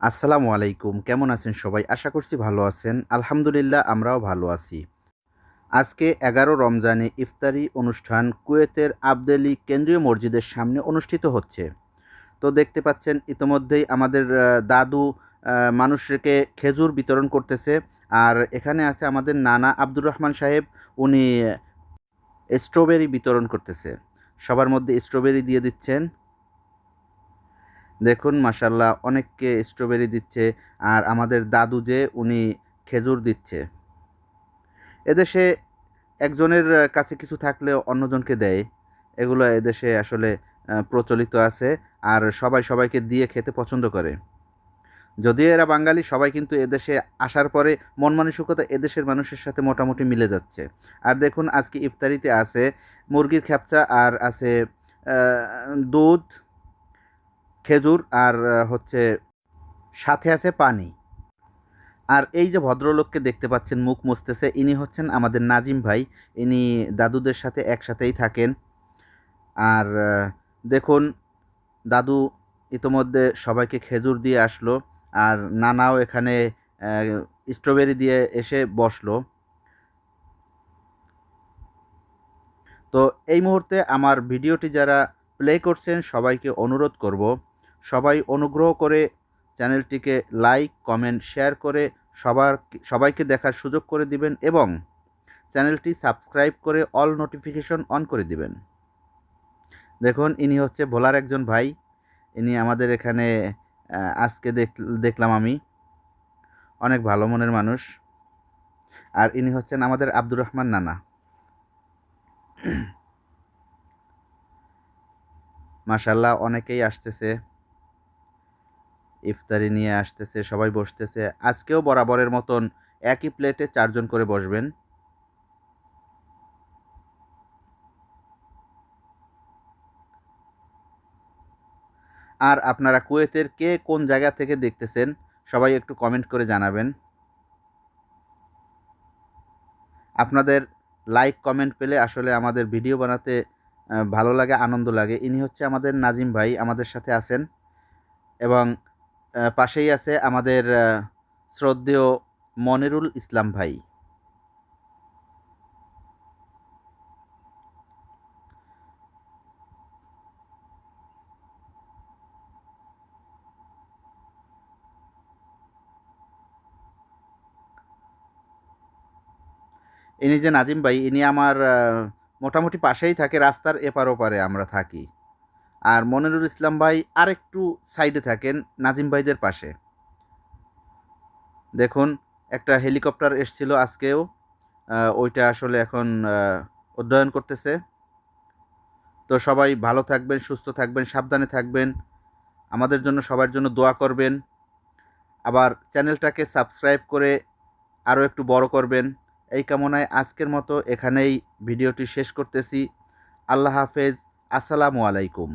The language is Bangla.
আসসালামু আলাইকুম। কেমন আছেন সবাই? আশা করছি ভালো আছেন। আলহামদুলিল্লাহ, আমরাও ভালো আছি। আজকে এগারো রমজানে ইফতারি অনুষ্ঠান কুয়েতের আবদেলি কেন্দ্রীয় মসজিদের সামনে অনুষ্ঠিত হচ্ছে। তো দেখতে পাচ্ছেন, ইতোমধ্যেই আমাদের দাদু মানুষকে খেজুর বিতরণ করতেছে। আর এখানে আছে আমাদের নানা আব্দুর রহমান সাহেব, উনি স্ট্রবেরি বিতরণ করতেছে। সবার মধ্যে স্ট্রবেরি দিয়ে দিচ্ছেন। দেখুন মাসাল্লাহ অনেককে স্ট্রবেরি দিচ্ছে আর আমাদের দাদু যে, উনি খেজুর দিচ্ছে। এদেশে একজনের কাছে কিছু থাকলে অন্যজনকে দেয়। এগুলো এদেশে আসলে প্রচলিত আছে আর সবাই সবাইকে দিয়ে খেতে পছন্দ করে। যদিও এরা বাঙালি, সবাই কিন্তু এদেশে আসার পরে মন মানসিকতা এদেশের মানুষের সাথে মোটামুটি মিলে যাচ্ছে। আর দেখুন, আজকে ইফতারিতে আছে মুরগির খ্যাপচা আর আছে দুধ খেজুর আর হচ্ছে সাথে আছে পানি। আর এই যে ভদ্রলোককে দেখতে পাচ্ছেন, মুখ মুছতেছে, ইনি হচ্ছেন আমাদের নাজিম ভাই। ইনি দাদুদের সাথে একসাথেই থাকেন। আর দেখুন, দাদু ইতোমধ্যে সবাইকে খেজুর দিয়ে আসলো আর নানাও এখানে স্ট্রবেরি দিয়ে এসে বসল। তো এই মুহূর্তে আমার ভিডিওটি যারা প্লে করছেন, সবাইকে অনুরোধ করব সবাই অনুগ্রহ করে চ্যানেলটিকে লাইক, কমেন্ট, শেয়ার করে সবার, সবাইকে দেখার সুযোগ করে দিবেন এবং চ্যানেলটি সাবস্ক্রাইব করে অল নোটিফিকেশন অন করে দিবেন। দেখুন, ইনি হচ্ছে ভোলার একজন ভাই। ইনি আমাদের এখানে আজকে দেখ, দেখলাম আমি। অনেক ভালো মনের মানুষ। আর ইনি হচ্ছেন আমাদের আব্দুর রহমান নানা। মাশাল্লাহ অনেকেই আসতেছে। ইফতারি নিয়ে আসতেছে, সবাই বসতেছে। আজকেও বরাবরের মতন একই প্লেটে চারজন করে বসবেন। আর আপনারা কুয়েতের কে কোন জায়গা থেকে দেখতেছেন, সবাই একটু কমেন্ট করে জানাবেন। আপনাদের লাইক কমেন্ট পেলে আসলে আমাদের ভিডিও বানাতে ভালো লাগে, আনন্দ লাগে। ইনি হচ্ছে আমাদের নাজিম ভাই, আমাদের সাথে আছেন। এবং পাশেই আছে আমাদের শ্রদ্ধেয় মনিরুল ইসলাম ভাই। ইনি যে নাজিম ভাই, ইনি আমার মোটামুটি পাশেই থাকে, রাস্তার এপার ওপারে আমরা থাকি। আর মনিরুল ইসলাম ভাই আরেকটু সাইডে থাকেন, নাজিম ভাইদের পাশে। দেখুন, একটা হেলিকপ্টার এসছিল আজকেও। ওইটা আসলে এখন অধ্যয়ন করতেছে। তো সবাই ভালো থাকবেন, সুস্থ থাকবেন, সাবধানে থাকবেন। আমাদের জন্য সবার জন্য দোয়া করবেন। আবার চ্যানেলটাকে সাবস্ক্রাইব করে আরও একটু বড় করবেন। এই কামনায় আজকের মতো এখানেই ভিডিওটি শেষ করতেছি। আল্লাহ হাফেজ। আসসালামু আলাইকুম।